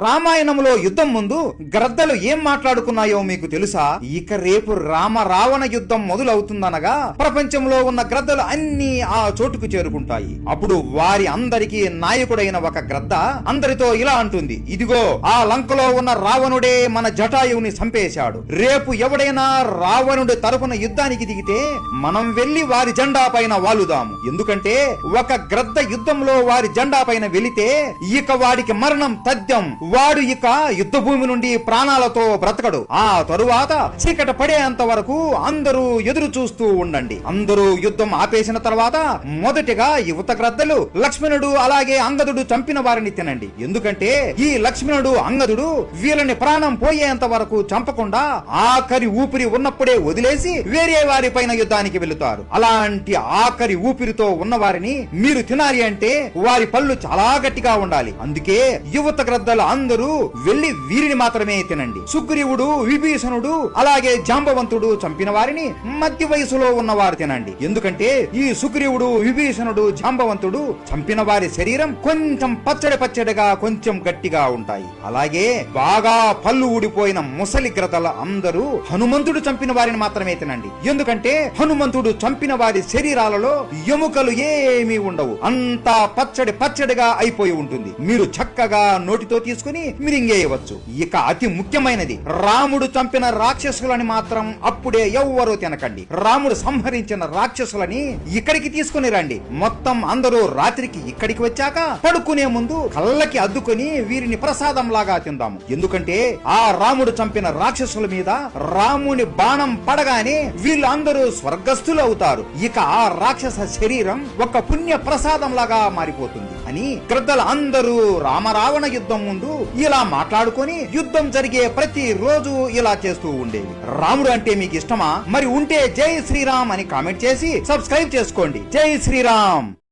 రామాయణంలో యుద్ధం ముందు గ్రద్దలు ఏం మాట్లాడుకున్నాయో మీకు తెలుసా? ఇక రేపు రామ రావణ యుద్ధం మొదలవుతుందనగా ప్రపంచంలో ఉన్న గ్రద్దలు అన్ని ఆ చోటుకు చేరుకుంటాయి. అప్పుడు వారి అందరికీ నాయకుడైన ఒక గ్రద్ద అందరితో ఇలా అంటుంది ఇదిగో ఆ లంకలో ఉన్న రావణుడే మన జటాయువుని చంపేశాడు. రేపు ఎవడైనా రావణుడి తరపున యుద్ధానికి దిగితే మనం వెళ్ళి వారి జెండా పైన వాలుదాము. ఎందుకంటే ఒక గ్రద్ద యుద్ధంలో వారి జెండా పైన వెళితే ఇక వాడికి మరణం తథ్యం వాడు ఇక యుద్ధ భూమి నుండి ప్రాణాలతో బ్రతకడు. ఆ తరువాత చీకట పడేంత వరకు అందరూ ఎదురు చూస్తూ ఉండండి. అందరూ యుద్ధం ఆపేసిన తర్వాత మొదటిగా యువత గ్రద్దలు లక్ష్మణుడు అలాగే అంగదుడు చంపిన వారిని తినండి. ఎందుకంటే ఈ లక్ష్మణుడు అంగదుడు వీళ్ళని ప్రాణం పోయేంత వరకు చంపకుండా ఆఖరి ఊపిరి ఉన్నప్పుడే వదిలేసి వేరే వారి పైన యుద్ధానికి వెళుతారు. అలాంటి ఆఖరి ఊపిరితో ఉన్న వారిని మీరు తినాలి అంటే వారి పళ్ళు చాలా గట్టిగా ఉండాలి. అందుకే యువత గ్రద్దలు అందరూ వెళ్ళి వీరిని మాత్రమే తినండి. సుగ్రీవుడు విభీషణుడు అలాగే జాంబవంతుడు చంపిన వారిని మధ్య వయసులో ఉన్నవారు తినండి. ఎందుకంటే ఈ సుగ్రీవుడు విభీషణుడు జాంబవంతుడు చంపిన వారి శరీరం కొంచెం పచ్చడి పచ్చడిగా కొంచెం గట్టిగా ఉంటాయి. అలాగే బాగా పళ్ళు ఊడిపోయిన ముసలి గ్రతల అందరూ హనుమంతుడు చంపిన వారిని మాత్రమే తినండి. ఎందుకంటే హనుమంతుడు చంపిన వారి శరీరాలలో ఎముకలు ఏమీ ఉండవు. అంతా పచ్చడి పచ్చడిగా అయిపోయి ఉంటుంది. మీరు చక్కగా నోటితో తీసుకుని మిరింగేయవచ్చు. ఇక అతి ముఖ్యమైనది రాముడు చంపిన రాక్షసులని మాత్రం అప్పుడే ఎవ్వరూ తినకండి. రాముడు సంహరించిన రాక్షసులని ఇక్కడికి తీసుకుని రండి. మొత్తం అందరూ రాత్రికి ఇక్కడికి వచ్చాక పడుకునే ముందు కళ్ళకి అద్దుకొని వీరిని ప్రసాదం లాగా తిందాము. ఎందుకంటే ఆ రాముడు చంపిన రాక్షసుల మీద రాముని బాణం పడగానే వీళ్ళందరూ స్వర్గస్థులు అవుతారు ఇక ఆ రాక్షస శరీరం ఒక పుణ్య ప్రసాదం లాగా మారిపోతుంది అని గ్రద్దలు అందరూ రామరావణ యుద్ధం ముందు ఇలా మాట్లాడుకొని యుద్ధం జరిగే ప్రతి రోజు ఇలా చేస్తూ ఉండేవి. రాముడు అంటే మీకు ఇష్టమా మరి ఉంటే జై శ్రీరామ్ అని కామెంట్ చేసి సబ్స్క్రైబ్ చేసుకోండి. జై శ్రీరామ్!